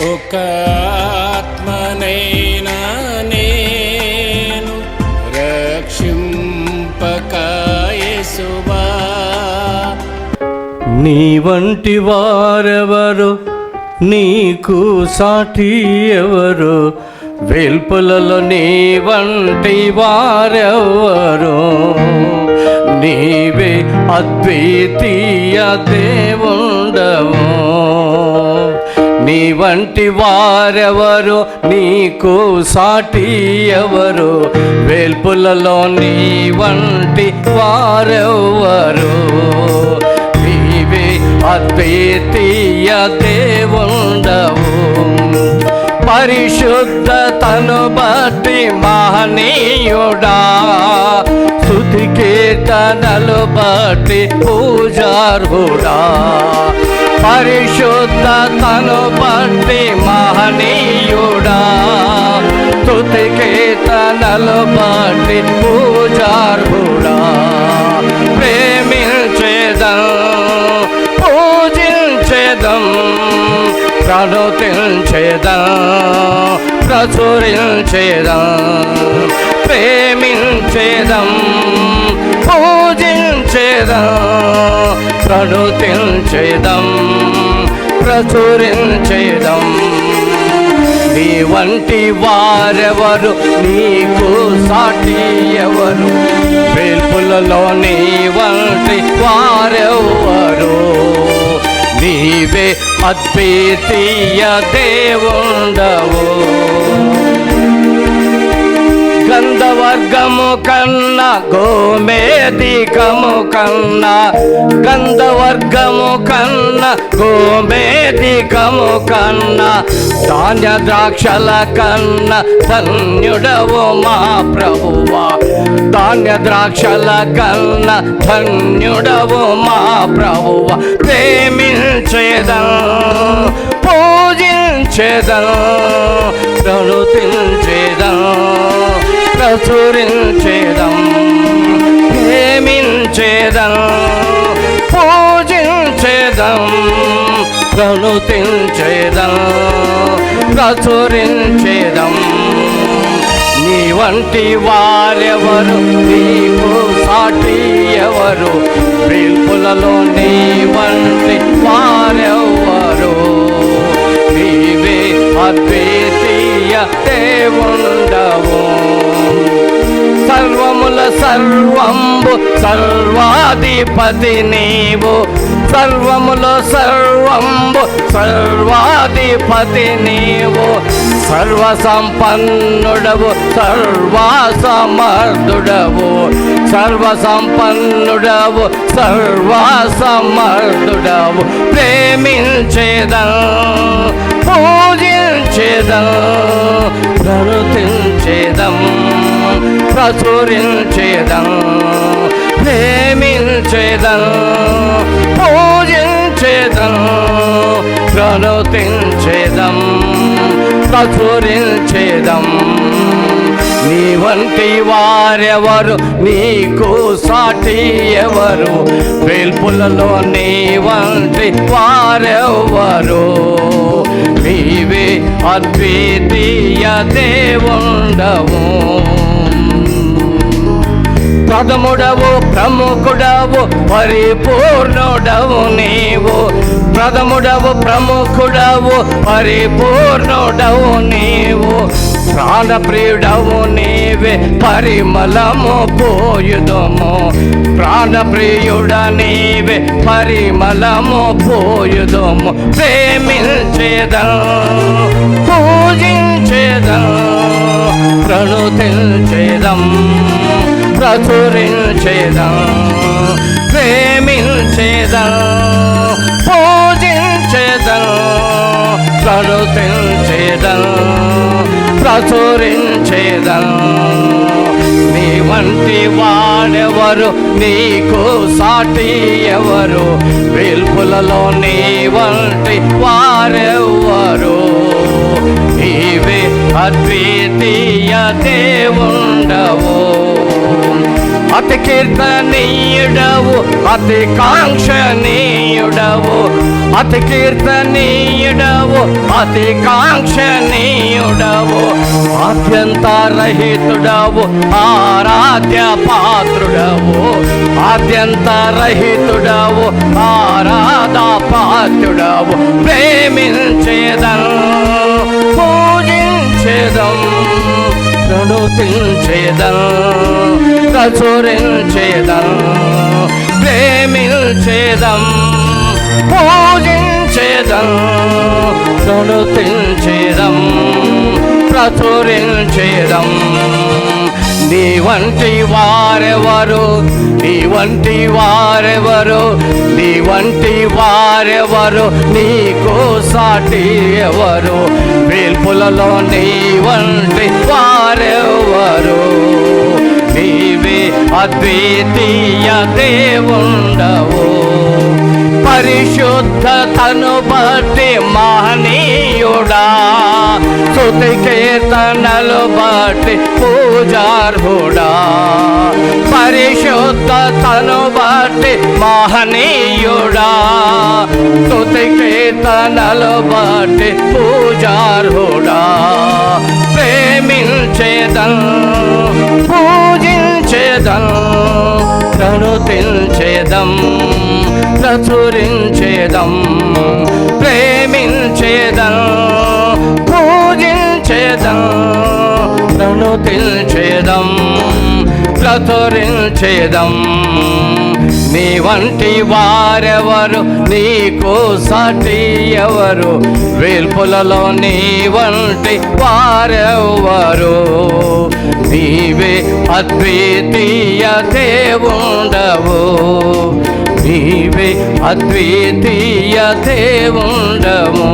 ఒక ఆత్మనైనా నేను రక్షింపకాయసువా. నీ వంటి వారెవరు నీకు సాటి ఎవరు? వెల్పులలో నీ వంటి వారెవరు? నీవే అద్వితీయ దేవుండవు. నీ వంటి వారెవరు నీకు సాటి ఎవరు? వేల్పులలో నీ వంటి వారెవరు? నీవే అద్వితీయ దేవుండవు. పరిశుద్ధతను బట్టి మహనీయుడా. స్థుతి కీర్తనలు బట్టి పూజార్హుడా. పరిశుద్ధతను పట్టి మహనీయుడా. స్థుతి కీర్తనలు పట్టి పూజార్హుడా. ప్రేమించేదం పూజించేదం ప్రణుతించేదం ప్రచురించేదం. ప్రేమించేదం పూజించేదం. ప్రడుతించేదం ప్రచురించేదం. నీ వంటి వారెవరు నీకు సాటి ఎవరు? పిలుపులలో నీ వంటి వారెవరు? నీవే అద్వితీయ దేవుండవు. గంధవర్గము కన్నా గోమేదికము కన్నా గంధవర్గము కన్నా గోమేదికము కన్నా ధాన్య ద్రాక్షల కన్నా ధన్యుడవు మా ప్రభువా. ధాన్య ద్రాక్షల కన్నా ధన్యుడవు మా ప్రభువా. ప్రేమించేదా పూజించేదా ప్రణుతించేదా ప్రచురించేదం ప్రేమించేదం పూజించేదం కనుతించేదం ప్రచురించేదం. నీ వంటి వారెవరు నీకు సాటి ఎవరు? పిలుపులలో నీ వంటి వారెవరు? నీవే అద్వితీయ దేవుడు సర్వముల సర్వంబు సర్వాధిపతి నీవు. సర్వముల సర్వంబు సర్వాధిపతి నీవు. సర్వ సంపన్నుడవు సర్వాసమర్థుడవు. సర్వ సంపన్నుడవు సర్వా ప్రేమించేదం పూజించేదం ప్రవర్తించేదం ప్రచురించేదం ప్రేమించేదం పూజించేదం ప్రవర్తించేదం ప్రచురించేదం. నీ వంటి వారెవరు నీకు సాటి ఎవరు? వేల్పులలో నీ వంటి వారెవరు? నీవే అద్వితీయ దేవుండవు. ప్రథముడవు ప్రముఖుడవు పరిపూర్ణుడవు నీవు. ప్రథముడవు ప్రముఖుడవు పరిపూర్ణుడవు నీవు. ప్రాణప్రియుడవు నీవే పరిమళము పోయుదము. ప్రాణప్రియుడ నీవే పరిమళము పోయుదము. ప్రేమించేదం పూజించేదం ప్రణుతించేదం. ప్రచురించేదం? ప్రేమించేదం? పూజించేదం? ప్రనుతించేదం ప్రచురించేదం? నీ వంటి వాడెవరు? నీకు సాటి ఎవరు? వెల్పులలో నీ వంటి వారెవరు ఈ అద్వితీయ దేవుండవు. అతి కీర్తనీయుడవు అతి కాంక్షనీయుడవు. అతి కీర్తనీయుడవు అతి కాంక్షనీయుడవు. అత్యంత రహితుడవు ఆరాధ్య పాత్రుడవు అత్యంత రహితుడవు ఆరాధ పాత్రుడవు ప్రేమించేదను. పూజించేదం ప్రణుతించేదం ప్రచురించేదం ప్రేమించేదం పూజించేదం ప్రణుతించేదం ప్రచురించేదం. నీ వంటి వారెవరు? నీ వంటి వారెవరు? నీ వంటి వారెవరు? నీకు సాటి ఎవరు? వేల్పులలో నీ వంటి వారెవరు? నీవే అద్వితీయ దేవుండవు. పరిశుద్ధతను బట్టి మహనీయుడా. స్తుతి కీర్తనలు బట్టి పూజార్హుడా. పరిశుద్ధతను బట్టి మహనీయుడా. స్తుతి కీర్తనలు బట్టి పూజార్హుడా. ప్రేమించేదం పూజించేదం ప్రణుతించేదం ప్రచురించేదం ప్రేమించేదం ప్రణుతించేదం ప్రచురించేదం నీ వంటి వారెవరు నీకు సాటి ఎవరు? వేల్పులలో నీ వంటి వారెవరు? నీవే అద్వితీయ దేవుండవు. నీవే అద్వితీయ దేవుండము